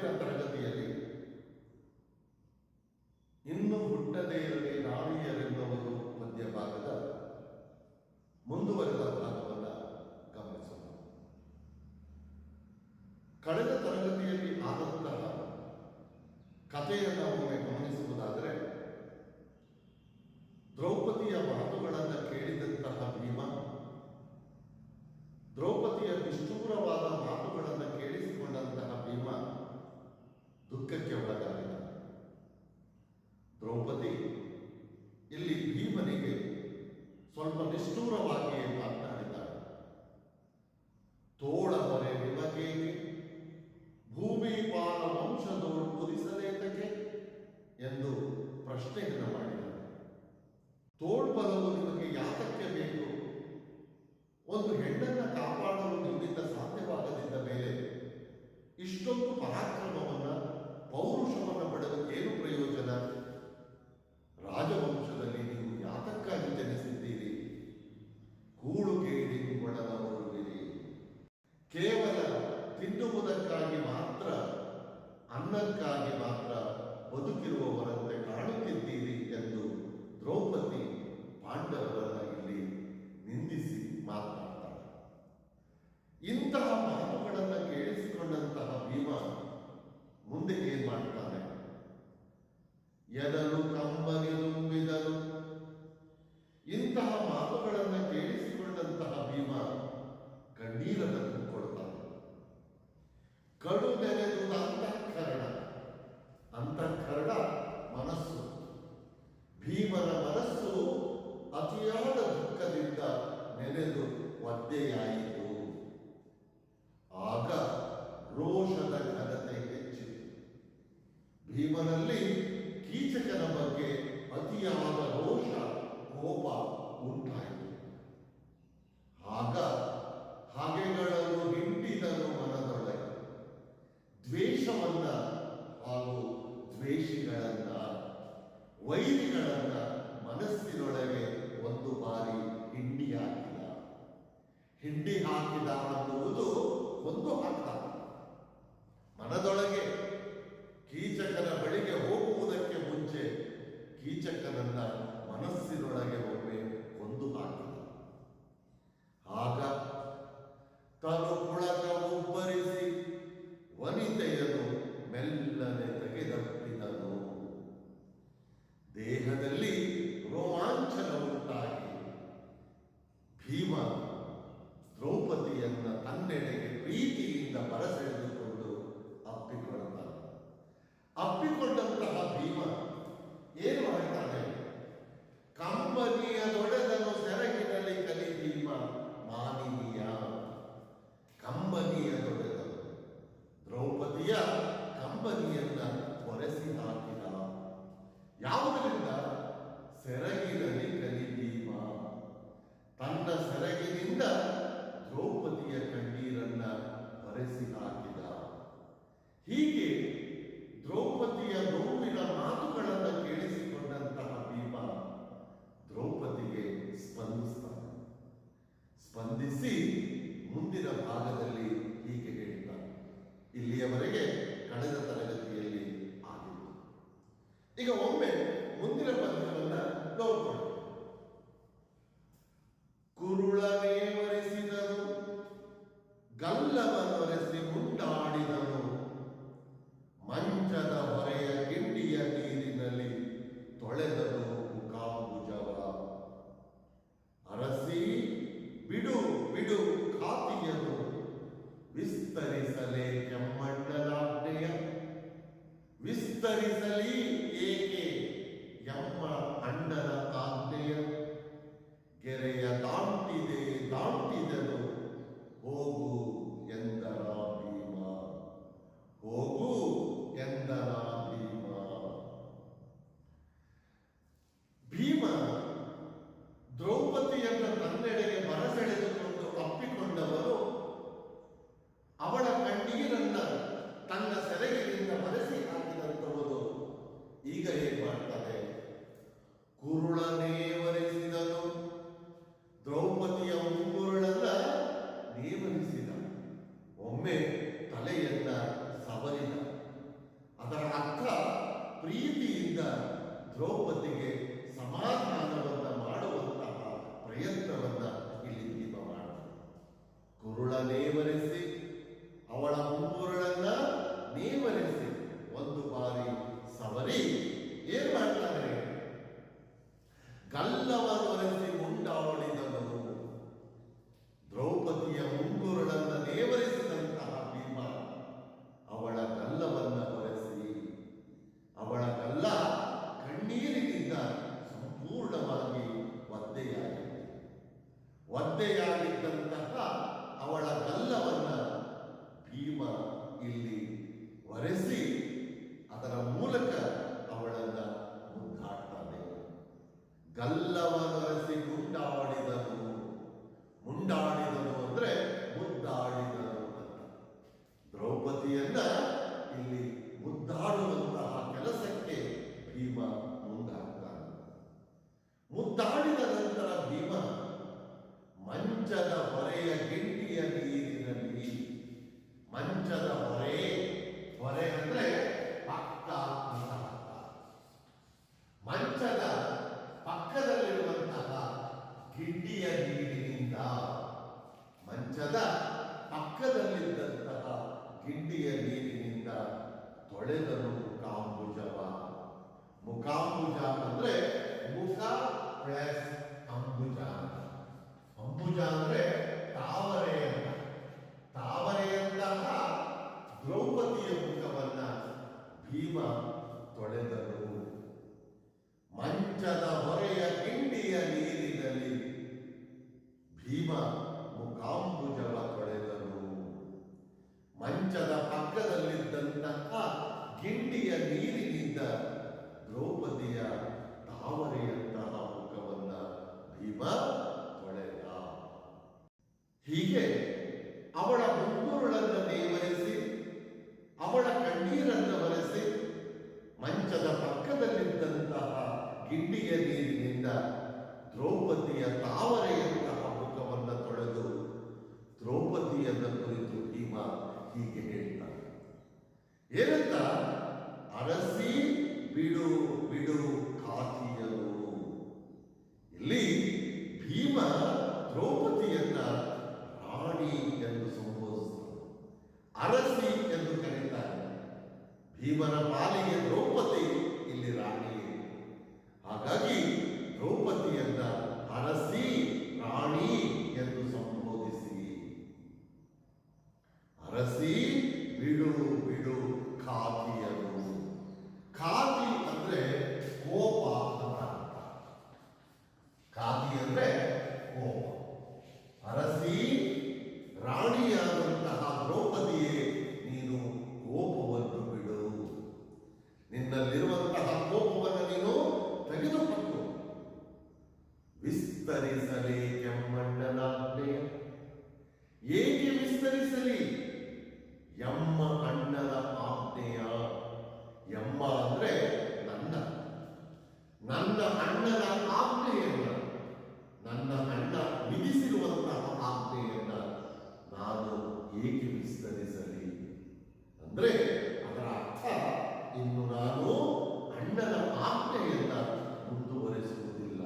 ಮುಂದಿನ ತರಗತಿಯಲ್ಲಿ ಇನ್ನೂ ಹುಟ್ಟದೇ ಇರುವ Костурова ಕೊಂಡಂತಹ ಭೀಮ ಮುಂದೆ ಏನ್ ಮಾಡ್ತಾನೆ? ಎದಲು ಕಂಬನಿಲುಂಬಿದನು ಇಂತಹ ಮಾತುಗಳನ್ನು ಕೇಳಿಸಿಕೊಂಡಂತಹ ಭೀಮ ಕಣ್ಣೀರನ್ನು ಕೂತ್ಕೊಳ್ತಾನೆ ಕಡು ನೆನೆದು ಅಂತಃಕರಣ. ಅಂತಃಕರಣ ಮನಸ್ಸು. ಭೀಮನ ಮನಸ್ಸು ಅತಿಯಾದ ದುಃಖದಿಂದ ನೆನೆದು ಒದ್ದೆಯಾಯಿತು. ಕೋಪ ಉಂಟಾಯಿತು. ಆಗ ಹಾಗೆಗಳನ್ನು ಹಿಂಡಿದನು ಮನದೊಳಗೆ. ದ್ವೇಷವನ್ನ ಹಾಗೂ ದ್ವೇಷಿಗಳನ್ನ, ವೈರಿಗಳನ್ನ ಮನಸ್ಸಿನೊಳಗೆ ಒಂದು ಬಾರಿ ಹಿಂಡಿ ಹಾಕಿದ. ಹಿಂಡಿ ಹಾಕಿದ ಅನ್ನುವುದು 一个完美 ಹೊಳೆಯ ಗಿಂಡಿಯ ನೀರಿನಲ್ಲಿ ಮಂಚದ ಹೊರೆ ಹೊರೆ ಅಂದ್ರೆ ಪಕ್ಕ ಮಂಚದ ಪಕ್ಕದಲ್ಲಿರುವಂತಹ ಗಿಂಡಿಯ ನೀರಿನಿಂದ ಮಂಚದ ಪಕ್ಕದಲ್ಲಿದ್ದಂತಹ ಗಿಂಡಿಯ ನೀರಿನಿಂದ ತೊಳೆದನು ಮುಖಾಂಬುಜವ. ಮುಖಾಂಬುಜ ಅಂದ್ರೆ ಮುಖ ಪ್ಲಸ್ ಅಂಬುಜ ಅಂಬುಜ ಅಂದ್ರೆ ಇರತಕ್ಕಂತಹ ಗಿಂಡಿಯ ನೀರಿನಿಂದ ದ್ರೌಪದಿಯ ತಾವರೆಯಂತಹ ಮುಖವನ್ನ ಭೀಮ ತೊಳೆದ. ಹೀಗೆ E para ಅಂದರೆ ನನ್ನ ನನ್ನ ಅಣ್ಣನ ಆಜ್ಞೆಯನ್ನ, ನನ್ನ ಅಣ್ಣ ವಿಧಿಸಿರುವಂತಹ ಆಜ್ಞೆಯನ್ನ ನಾನು ಏಕೆ ವಿಸ್ತರಿಸಲಿ? ಅಂದ್ರೆ ಅದರ ಅರ್ಥ ಇನ್ನು ನಾನು ಅಣ್ಣನ ಆಜ್ಞೆಯನ್ನ ಮುಂದುವರಿಸುವುದಿಲ್ಲ,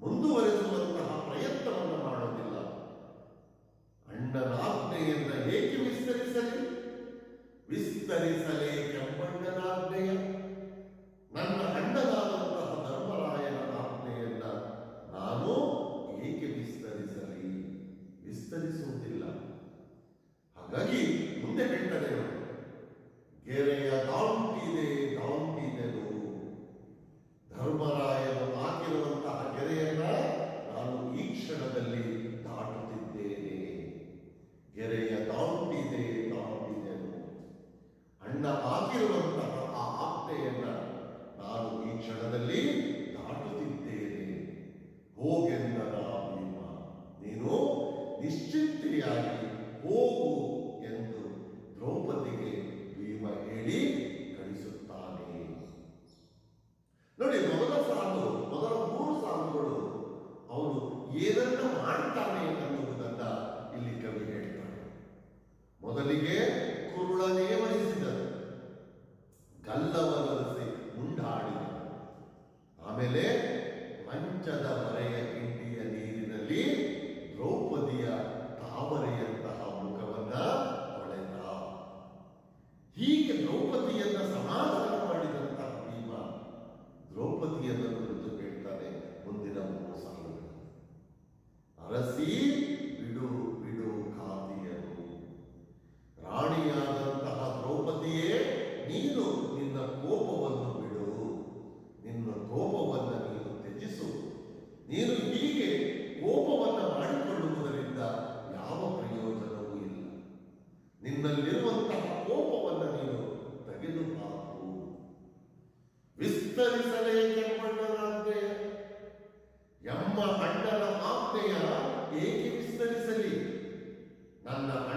ಮುಂದುವರೆಸುವಂತಹ ಪ್ರಯತ್ನವನ್ನು ಮಾಡುವುದಿಲ್ಲ. ಅಣ್ಣನ ಆಜ್ಞೆಯನ್ನ ಏಕೆ ವಿಸ್ತರಿಸಲಿ? ವಿಸ್ತರಿಸಲಿ ali Allah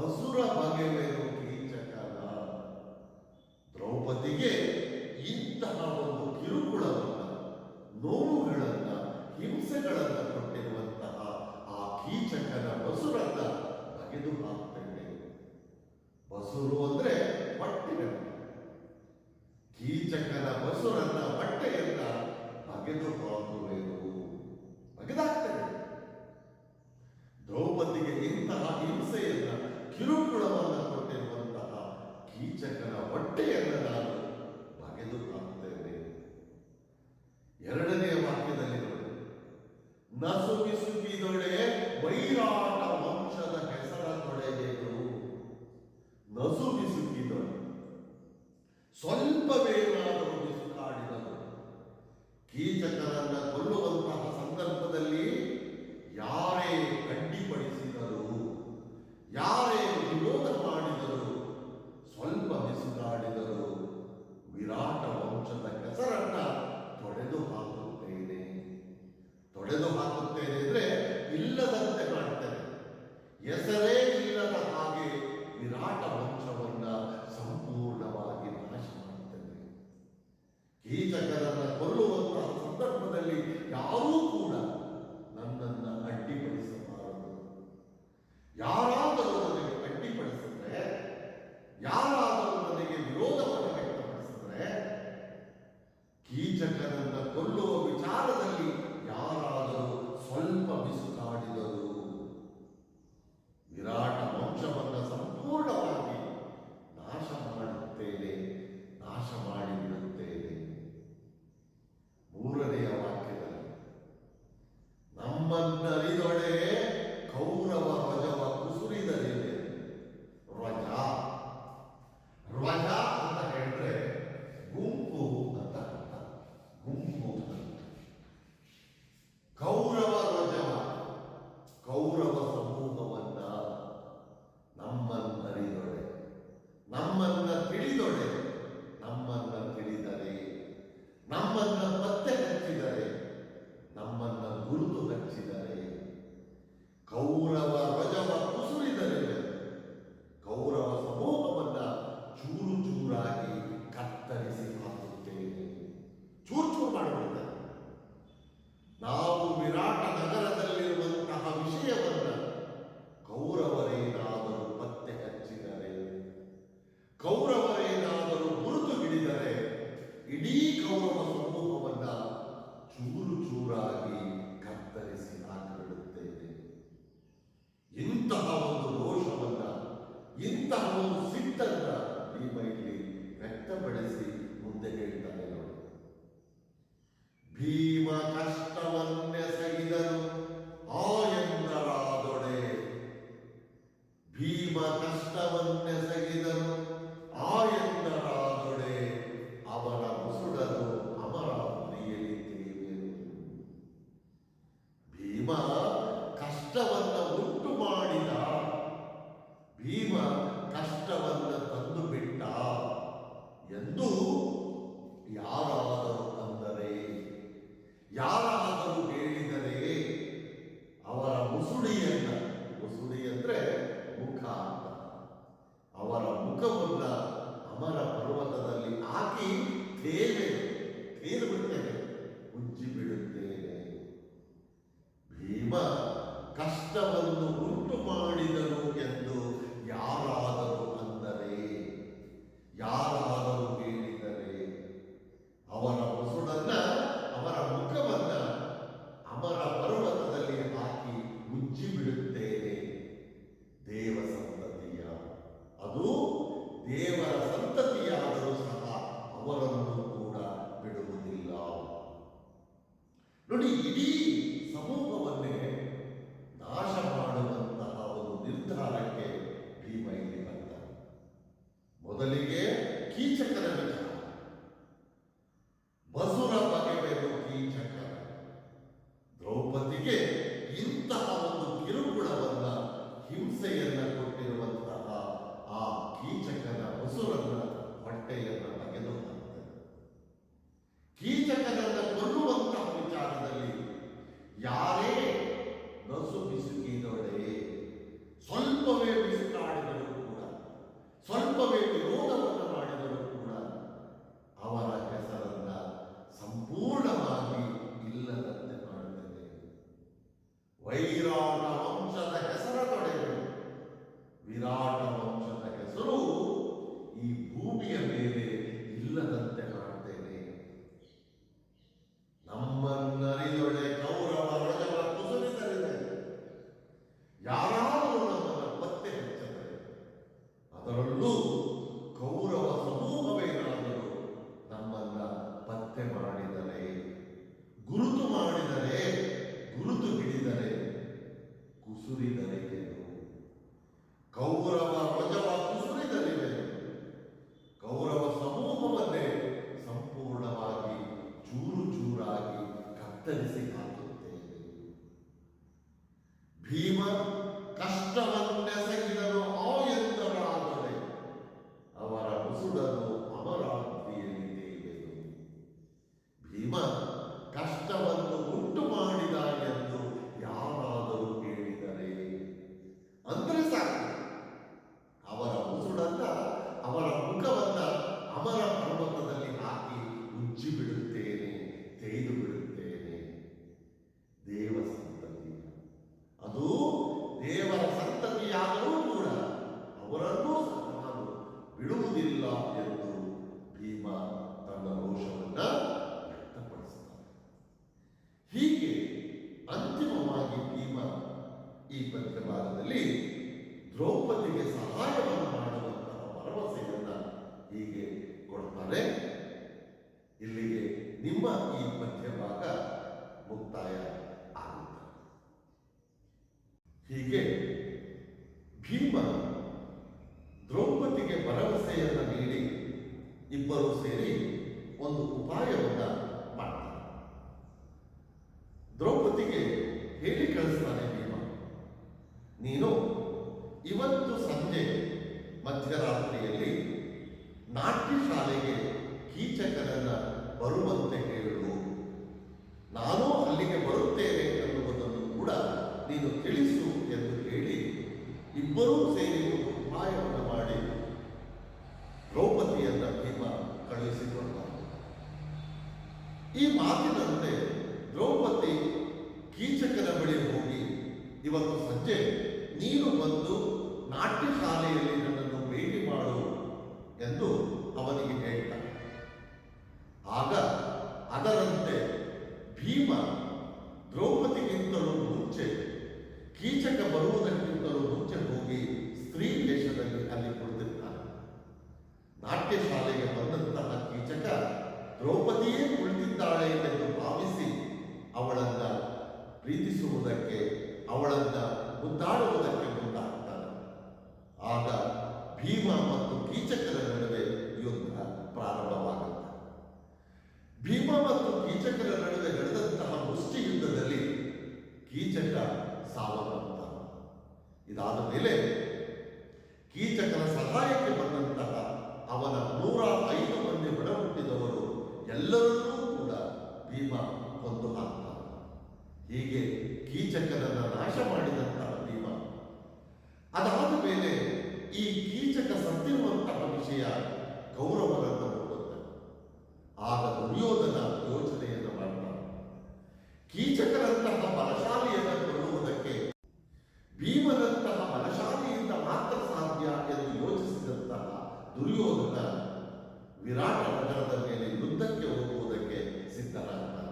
ಮಸುರ ಬಗೆಯರು ಕೀಚಕದ ದ್ರೌಪದಿಗೆ ಇಂತಹ ಒಂದು ಕಿರುಕುಳವನ್ನು, ನೋವುಗಳನ್ನ, ಹಿಂಸೆಗಳನ್ನ ಕೊಟ್ಟಿರುವಂತಹ ಆ ಕೀಚಕನ ಬಸುರನ್ನ ತೆಗೆದು ಹಾಕ್ತೇವೆ. ಬಸುರು ಅಂದ್ರೆ ಪಟ್ಟಿನ ಕೀಚಕನ ಬಸುರನ್ನ ಸುತ್ತಿದರು ಸ್ವಲ್ಪ ವೇಳಾದರೂ ಬಿಸುಕಾಡಿದರು ಕೀಚಕರನ್ನು ಕೊಲ್ಲುವಂತಹ ಸಂದರ್ಭದಲ್ಲಿ ಯಾರ ರಚಿಸಿದ್ದಾರೆ ಕಷ್ಟವನ್ನು ಉಂಟು ಮಾಡಿದನು ಎಂದು ಯಾರ ಕೌರವ ಸಮೂಹವೇನಾದರೂ ಮಧ್ಯರಾತ್ರಿಯಲ್ಲಿ ನಾಟ್ಯ ಶಾಲೆಗೆ ಕೀಚಕರನ್ನ ಬರುವಂತೆ ಹೇಳು. ನಾನು ಅಲ್ಲಿಗೆ ಬರುತ್ತೇನೆ ಎನ್ನುವುದನ್ನು ಕೂಡ ನೀನು ತಿಳಿಸು ಎಂದು ಹೇಳಿ ಇಬ್ಬರೂ ಸೇರಿ ಉಪಾಯವನ್ನು ಮಾಡಿ ದ್ರೌಪದಿಯನ್ನ ಭೀಮ ಕಳುಹಿಸಿಕೊಂಡ ಈ ಮಾತಿನಂತೆ ದ್ರೌಪದಿ ಕೀಚಕನ ಬಳಿ ಹೋಗಿ, ಇವತ್ತು ಸಂಜೆ ನೀನು ಬಂದು ನಾಟ್ಯ ಶಾಲೆಯಲ್ಲಿ ಭೇಟಿ ಮಾಡು ಎಂದು ಅವನಿಗೆ ಹೇಳಿದ ಆಗ ಅದರಂತೆ ಭೀಮ ದ್ರೌಪದಿಗಿಂತಲೂ ಮುಂಚೆ ಕೀಚಕ ಬರುವುದಕ್ಕಿಂತಲೂ ಮುಂಚೆ ಹೋಗಿ ಸ್ತ್ರೀ ವೇಷದಲ್ಲಿ ಅಲ್ಲಿ ಕುಳಿತಿರ್ತಾನೆ ನಾಟ್ಯ ಶಾಲೆಗೆ ಬಂದಂತಹ ಕೀಚಕ ದ್ರೌಪದಿಯೇ ಕುಳಿತಿದ್ದಾಳೆ ಎಂದು ಭಾವಿಸಿ ಅವಳನ್ನ ಪ್ರೀತಿಸುವುದಕ್ಕೆ, ಅವಳನ್ನ ಮುದ್ದಾಡುವುದಕ್ಕೆ ಭೀಮ ಮತ್ತು ಕೀಚಕರ ನಡುವೆ ಯುದ್ಧ ಪ್ರಾರಂಭವಾಗುತ್ತೆ ಭೀಮ ಮತ್ತು ಕೀಚಕರ ನಡುವೆ ನಡೆದಂತಹ ಮುಷ್ಟಿ ಯುದ್ಧದಲ್ಲಿ ಕೀಚಕ ಸಾವನ್ನಪ್ಪ ಇದಾದ ಮೇಲೆ ಕೀಚಕನ ಸಹಾಯಕ್ಕೆ ಬಂದಂತಹ ಅವನ ನೂರ ಐದು ಮಂದಿ ಒಡಹುಟ್ಟಿದವರು ಎಲ್ಲರನ್ನೂ ಕೂಡ ಭೀಮ ಕೊಂದು ಹಾಕ್ತಾನೆ. ಹೀಗೆ ಕೀಚಕನನ್ನು ನಾಶ ಮಾಡಿದಂತಹ ಭೀಮ ಅದಾದ ಮೇಲೆ ಈ ಕೀಚಕ ವಿಷಯ ಕೌರವರನ್ನು ಆಗ ದುರ್ಯೋಧನ ಯೋಚನೆಯನ್ನು ಮಾಡ್ತಾನೆ ಕೀಚಕರಂತಹ ಬಲಶಾಲಿಯನ್ನು ಕೊಲ್ಲುವುದಕ್ಕೆ ಭೀಮನಂತಹ ಬಲಶಾಲಿಯಿಂದ ಮಾತ್ರ ಸಾಧ್ಯ ಎಂದು ಯೋಚಿಸಿದಂತಹ ದುರ್ಯೋಧನ ವಿರಾಟ ನಗರದ ಮೇಲೆ ಯುದ್ಧಕ್ಕೆ ಹೋಗುವುದಕ್ಕೆ ಸಿದ್ಧನಾಗ್ತಾನೆ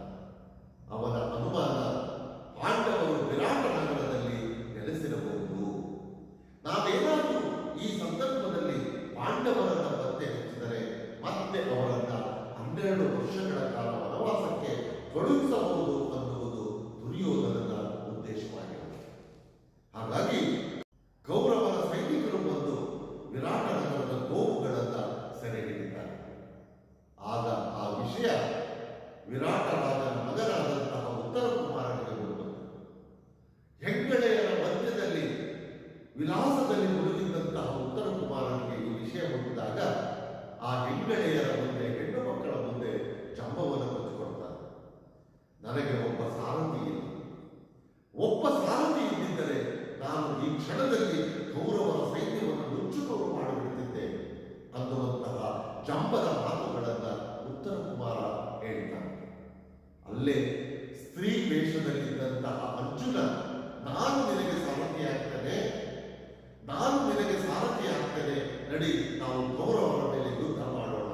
ನಡಿ ನಾವು ಗೌರವರ ಮೇಲೆ ಯುದ್ಧ ಮಾಡೋಣ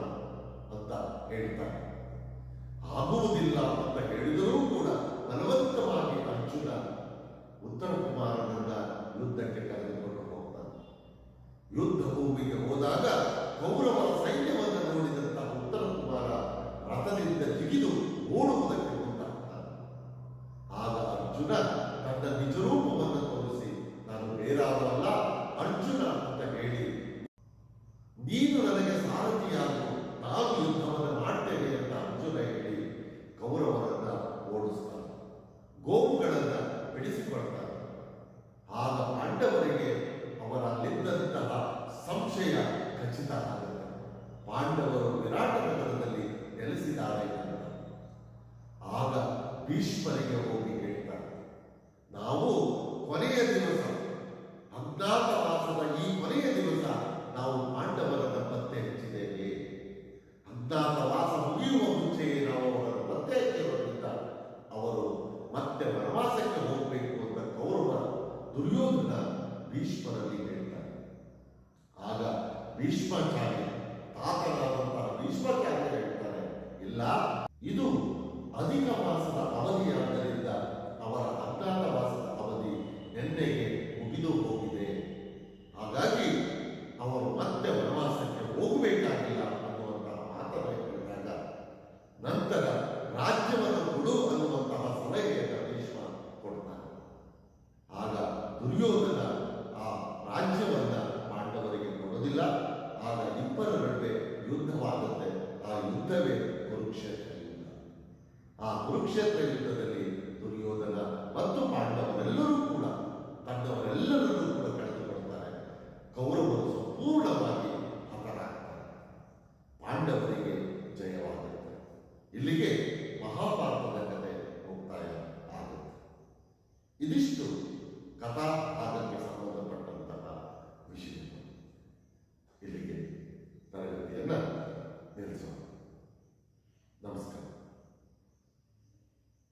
ಅಂತ ಹೇಳ್ತಾರೆ. ಆಗುವುದಿಲ್ಲ ಅಂತ ಹೇಳಿದರೂ ಕೂಡ ಬಲವಂತವಾಗಿ ಅರ್ಜುನ ಉತ್ತರ ಕುಮಾರನನ್ನ ಯುದ್ಧಕ್ಕೆ ಕರೆದುಕೊಂಡು ಹೋಗ್ತಾನೆ. ಯುದ್ಧ ಭೂಮಿಗೆ ಹೋದಾಗ ಗೌರವ ಸೈನ್ಯವನ್ನು ಭೀಷ್ಮರಿಗೆ ಹೋಗಿ ಹೇಳ್ತಾರೆ ನಾವು ಕೊನೆಯ ದಿವಸ ಕುರುಕ್ಷೇತ್ರ ಯುದ್ಧದಲ್ಲಿ ದುರ್ಯೋಧನ ಮತ್ತು ಪಾಂಡವರೆಲ್ಲರೂ ಕೂಡ ಪಾಂಡವರೆಲ್ಲರನ್ನೂ ಕೂಡ ಕಳೆದುಕೊಳ್ತಾರೆ ಕೌರವರು ಸಂಪೂರ್ಣವಾಗಿ